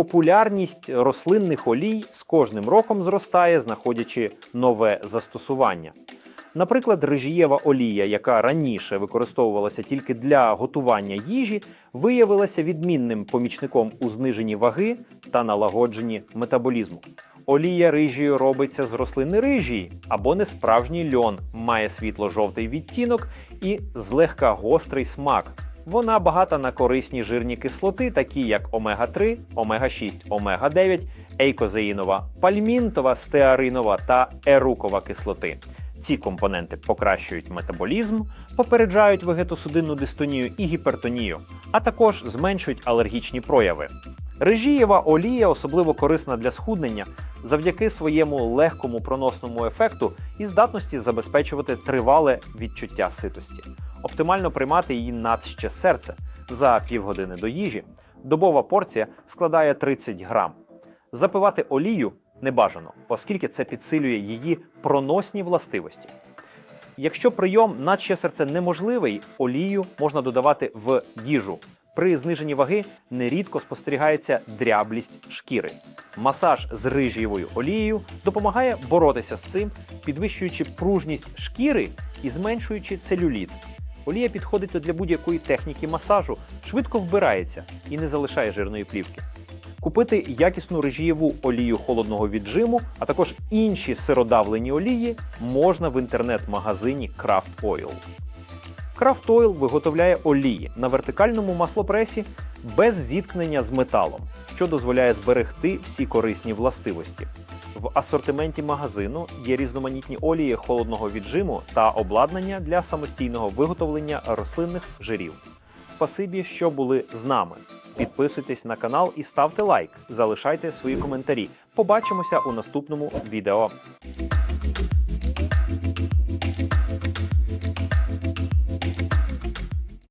Популярність рослинних олій з кожним роком зростає, знаходячи нове застосування. Наприклад, рижієва олія, яка раніше використовувалася тільки для готування їжі, виявилася відмінним помічником у зниженні ваги та налагодженні метаболізму. Олія рижію робиться з рослини рижії або несправжній льон, має світло-жовтий відтінок і злегка гострий смак. Вона багата на корисні жирні кислоти, такі як омега-3, омега-6, омега-9, ейкозеїнова, пальмінтова, стеаринова та ерукова кислоти. Ці компоненти покращують метаболізм, попереджають вегетосудинну дистонію і гіпертонію, а також зменшують алергічні прояви. Режієва олія особливо корисна для схуднення завдяки своєму легкому проносному ефекту і здатності забезпечувати тривале відчуття ситості. Оптимально приймати її надще серце за півгодини до їжі. Добова порція складає 30 грам. Запивати олію не бажано, оскільки це підсилює її проносні властивості. Якщо прийом надще серце неможливий, олію можна додавати в їжу. При зниженні ваги нерідко спостерігається дряблість шкіри. Масаж з рижієвою олією допомагає боротися з цим, підвищуючи пружність шкіри і зменшуючи целюліт. Олія підходить для будь-якої техніки масажу, швидко вбирається і не залишає жирної плівки. Купити якісну режієву олію холодного віджиму, а також інші сиродавлені олії можна в інтернет-магазині Craft Oil. Oil виготовляє олії на вертикальному маслопресі без зіткнення з металом, що дозволяє зберегти всі корисні властивості. В асортименті магазину є різноманітні олії холодного віджиму та обладнання для самостійного виготовлення рослинних жирів. Спасибі, що були з нами. Підписуйтесь на канал і ставте лайк. Залишайте свої коментарі. Побачимося у наступному відео.